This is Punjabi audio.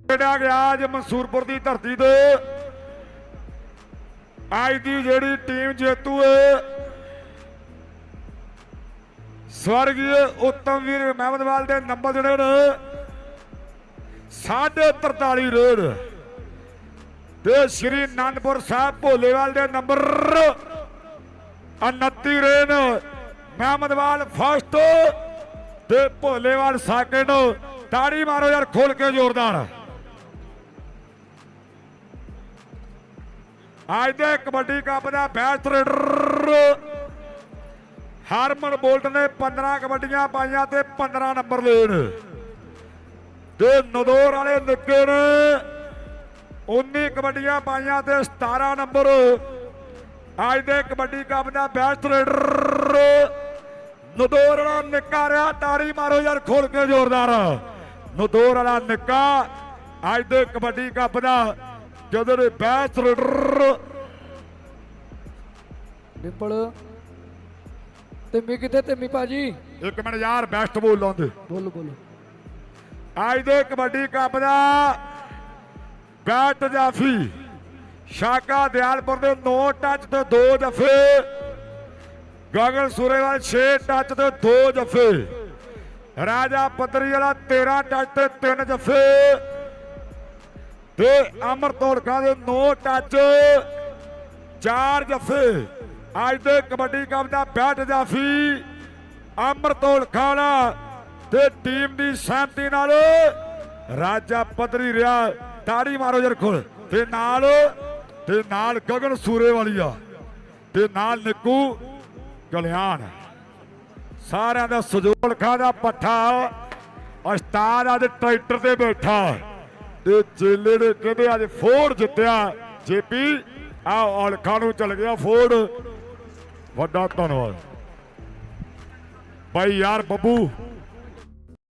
ਖੇਡਿਆ ਗਿਆ ਅੱਜ ਮਨਸੂਰਪੁਰ ਦੀ ਧਰਤੀ ਤੇ। ਅੱਜ ਦੀ ਜਿਹੜੀ ਟੀਮ ਜੇਤੂ ਹੈ ਸਵਰਗੀ ਉੱਤਮ ਵੀਰ ਮਹਿਮਦਵਾਲ ਦੇ ਨੰਬਰ ਜਿਹੜੇ ਨੇ 43 ਰੇਡ ਤੇ ਸ਼੍ਰੀ ਅਨੰਦਪੁਰ ਸਾਹਿਬ ਭੋਲੇਵਾਲ ਦੇ ਨੰਬਰ 29 ਰੇਡ। ਮਹਿਮਦਵਾਲ ਫਸਟ ਤੇ ਭੋਲੇਵਾਲ ਸੈਕਿੰਡ ਤਾੜੀ ਮਾਰੋ ਯਾਰ, ਖੋਲ ਕੇ ਜ਼ੋਰਦਾਰ। ਅੱਜ ਦੇ ਕਬੱਡੀ ਕੱਪ ਦਾ ਬੈਸਟ ਰੇਡਰ ਹਰਮਨ ਬੋਲਟ ਨੇ 15 ਕਬੱਡੀਆਂ ਪਾਈਆਂ ਤੇ 15 ਨੰਬਰ ਲੈਣ ਤੇ ਨਦੌਰ ਵਾਲੇ ਨਿੱਕੇ ਨੇ 19 ਕਬੱਡੀਆਂ ਪਾਈਆਂ ਤੇ 17 ਨੰਬਰ ਅੱਜ ਦੇ ਕਬੱਡੀ ਕੱਪ ਦਾ ਬੈਸਟ ਰੇਡਰ ਨਦੌਰ ਵਾਲਾ ਨਿੱਕਾ ਰਿਹਾ ਤਾੜੀ ਮਾਰੋ ਯਾਰ ਖੋਲ ਕੇ ਜ਼ੋਰਦਾਰ। ਨਦੌਰ ਵਾਲਾ ਨਿੱਕਾ ਅੱਜ ਦੇ ਕਬੱਡੀ ਕੱਪ ਦਾ ਜਦੋਂ ਦੇ ਰੇਡਰ ਡਿੰਪਲ ਤਿੰਮੀ ਕਿੱਥੇ ਤਿੰਮੀ ਭਾਜੀ? ਇੱਕ ਮਿੰਟ ਯਾਰ ਬੈਸਟ ਬੋਲ ਲਾਉਂਦੇ। ਬੋਲੋ ਬੋਲੋ। ਅੱਜ ਦੇ ਕਬੱਡੀ ਕੱਪ ਦਾ ਬੈਟ ਜਾਫੀ ਸ਼ਾਕਾ ਦਿਆਲਪੁਰ ਦੇ 9 ਟੱਚ ਤੇ 2 ਜਫੇ। ਗਗਨ ਸੂਰੇਵਾਲ 6 ਟੱਚ ਤੇ 2 ਜਫੇ। ਰਾਜਾ ਪੱਤਰੀ ਵਾਲਾ 13 ਟੱਚ ਤੇ 3 ਜਫੇ। ਤੇ ਅਮਰਤੌਰ ਖਾਂ ਦੇ 9 ਟੱਚ 4 ਜਫੇ। ਅੱਜ ਦੇ ਕਬੱਡੀ ਕੱਪ ਦਾ ਬੈਟ ਜਾਫੀ ਅਮਰਤੌਲ ਖਾਨਾ ਤੇ ਟੀਮ ਦੀ ਸ਼ਾਂਤੀ ਨਾਲ ਰਾਜਾ ਪੱਧਰੀ ਰਿਹਾ ਤਾੜੀ ਮਾਰੋ ਜਰ ਖੋਲ ਤੇ ਨਾਲ ਤੇ ਨਾਲ ਗਗਨ ਸੂਰੇ ਵਾਲੀ ਆ ਤੇ ਨਾਲ ਨਿੱਕੂ ਕਲਿਆਣ ਸਾਰਿਆਂ ਦਾ ਸਜੋਲ ਖਾਂ ਪੱਠਾ ਉਸਤਾਦ ਅੱਜ ਟਰੈਕਟਰ ਤੇ ਬੈਠਾ। ਤੇ ਜੇਲੇ ਨੇ ਕਹਿੰਦੇ ਅੱਜ ਫੋੜ ਜਿੱਤਿਆ। ਜੇਪੀ ਆ ਔਲਖਾਂ ਨੂੰ ਚਲ ਗਿਆ ਫੋੜ ਵੱਡਾ ਧੰਨਵਾਦ। ਭਾਈ ਯਾਰ ਬੱਬੂ